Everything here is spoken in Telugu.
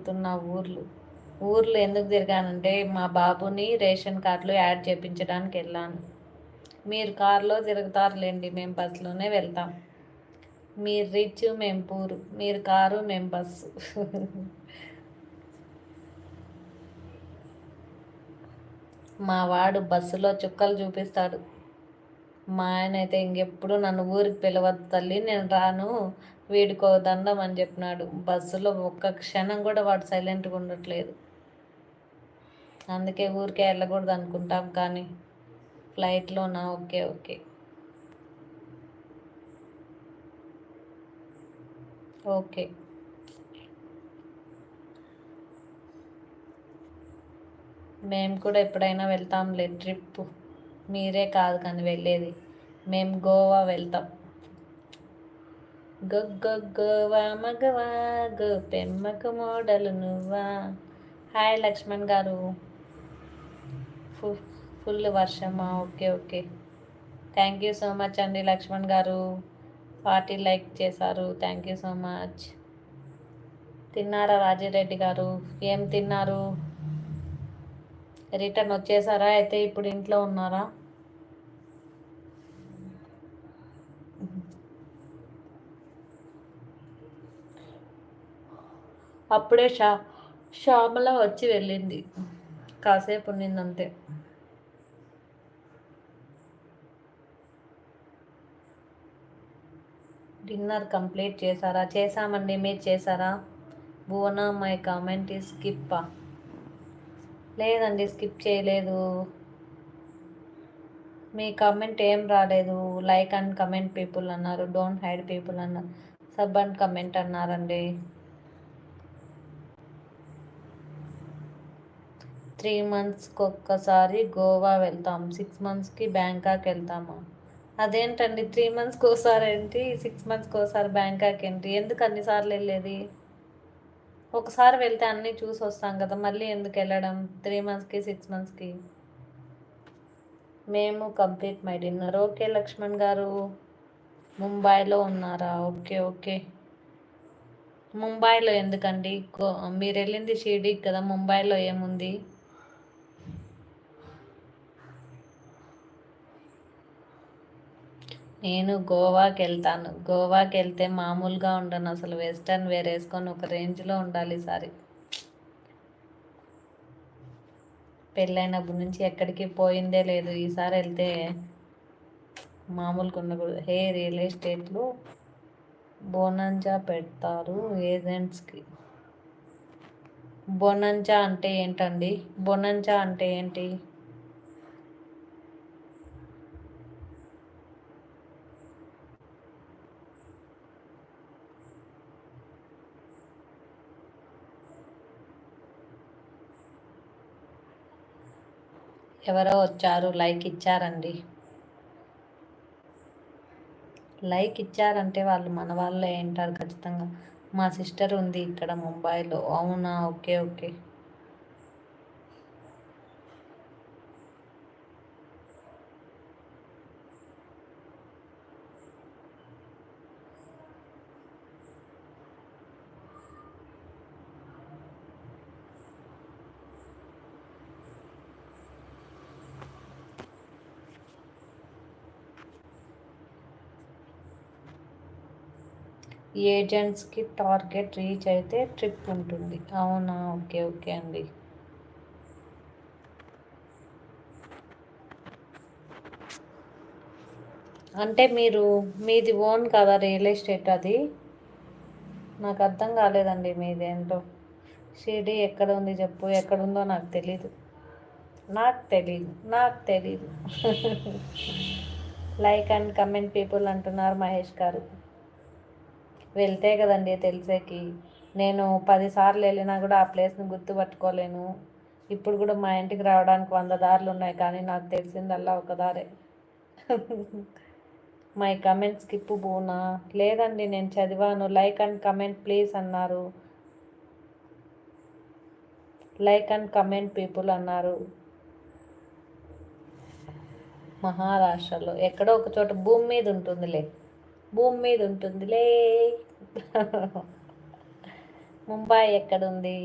తిరుగుతున్న ఊర్లు. ఊర్లు ఎందుకు తిరిగానంటే మా బాబుని రేషన్ కార్డులో యాడ్ చేయించడానికి వెళ్ళాను. మీరు కారులో తిరుగుతారులేండి మేము బస్సులోనే వెళ్తాం. మీరు రిచ్ మేము పూరు. మీరు కారు మేము బస్సు. మా వాడు బస్సులో చుక్కలు చూపిస్తాడు. మా ఆయన అయితే ఇంకెప్పుడు నన్ను ఊరికి పిలవద్దు తల్లి నేను రాను వీడికో దండం అని చెప్పినాడు. బస్సులో ఒక్క క్షణం కూడా వాడు సైలెంట్గా ఉండట్లేదు. అందుకే ఊరికే వెళ్ళకూడదు అనుకుంటాం కానీ ఫ్లైట్లోనా ఓకే ఓకే. ఓకే. మేము కూడా ఎప్పుడైనా వెళ్తాంలే ట్రిప్పు. మీరే కాదు కానీ వెళ్ళేది. మేము గోవా వెళ్తాం. గోవా మగవా గో పెమ్మకు మోడలు నువ్వా. హాయ్ లక్ష్మణ్ గారు. Full వర్షమా okay okay. Thank you so much అండి లక్ష్మణ్ గారు. పార్టీ లైక్ చేశారు. Thank you so much. తిన్నారా రాజిరెడ్డి గారు? ఏం తిన్నారు? రిటర్న్ వచ్చేసారా? అయితే ఇప్పుడు ఇంట్లో ఉన్నారా? అప్పుడే షా శ్యామల వచ్చి వెళ్ళింది. కాసేపు ఉన్నిందంతే. డిన్నర్ కంప్లీట్ చేశారా? చేశామండి. మీరు చేశారా? భువన మై కామెంట్ ఈ స్కిప్పా. లేదండి స్కిప్ చేయలేదు. మీ కమెంట్ ఏం రాలేదు. లైక్ అండ్ కమెంట్ పీపుల్ అన్నారు. డోంట్ హైడ్ పీపుల్ అన్నారు. సబ్ అండ్ కమెంట్ అన్నారండి. త్రీ మంత్స్కి ఒక్కసారి గోవా వెళ్తాం. సిక్స్ మంత్స్కి బ్యాంకాక్ వెళ్తామా అదేంటండి త్రీ మంత్స్కి ఒకసారి ఏంటి సిక్స్ మంత్స్కి ఒకసారి బ్యాంకాక్ ఏంటి ఎందుకు అన్నిసార్లు వెళ్ళేది? ఒకసారి వెళ్తే అన్నీ చూసి వస్తాం కదా మళ్ళీ ఎందుకు వెళ్ళడం? త్రీ మంత్స్కి సిక్స్ మంత్స్కి. మేము complete my dinner. Okay Laxman గారు. ముంబైలో ఉన్నారా? Okay okay. ముంబైలో ఎందుకండి? మీరు వెళ్ళింది షిర్డీకి కదా ముంబైలో ఏముంది? నేను గోవాకి వెళ్తాను గోవాకి వెళ్తే మామూలుగా ఉండను. అసలు వెస్టర్న్ వేర్ వేసుకొని ఒక రేంజ్లో ఉండాలి ఈసారి. పెళ్ళైనప్పటి నుంచి ఎక్కడికి పోయిందే లేదు. ఈసారి వెళ్తే మామూలుగా ఉండకూడదు. హే రియల్ ఎస్టేట్లో బోనంజా పెడతారు ఏజెంట్స్కి. బొనంజా అంటే ఏంటండి? బొనంజా అంటే ఏంటి? ఎవరో వచ్చారు లైక్ ఇచ్చారండి. లైక్ ఇచ్చారంటే వాళ్ళు మన వాళ్ళే ఏంటారు ఖచ్చితంగా. మా సిస్టర్ ఉంది ఇక్కడ ముంబైలో. అవునా? Okay okay. ఏజెంట్స్కి టార్గెట్ రీచ్ అయితే ట్రిప్ ఉంటుంది. అవునా? ఓకే ఓకే అండి. అంటే మీరు మీది ఓన్ కదా రియల్ ఎస్టేట్ అది? నాకు అర్థం కాలేదండి మీది ఏంటో. షిరిడి ఎక్కడ ఉంది చెప్పు ఎక్కడుందో నాకు తెలీదు. నాకు తెలీదు నాకు తెలీదు. లైక్ అండ్ కమెంట్ పీపుల్ అంటున్నారు మహేష్ గారు. వెళ్తే కదండి తెలిసేకి. నేను పదిసార్లు వెళ్ళినా కూడా ఆ ప్లేస్ని గుర్తుపట్టుకోలేను ఇప్పుడు కూడా మా ఇంటికి రావడానికి వంద దారులు ఉన్నాయి కానీ నాకు తెలిసిందల్లా ఒక దారే. My comment skip బూనా? లేదండి నేను చదివాను. లైక్ అండ్ కమెంట్ ప్లీజ్ అన్నారు. లైక్ అండ్ కమెంట్ పీపుల్ అన్నారు. మహారాష్ట్రలో ఎక్కడో ఒక చోట భూమి మీద ఉంటుందిలే. భూమి మీద ఉంటుందిలే. ముంబై ఎక్కడుంది?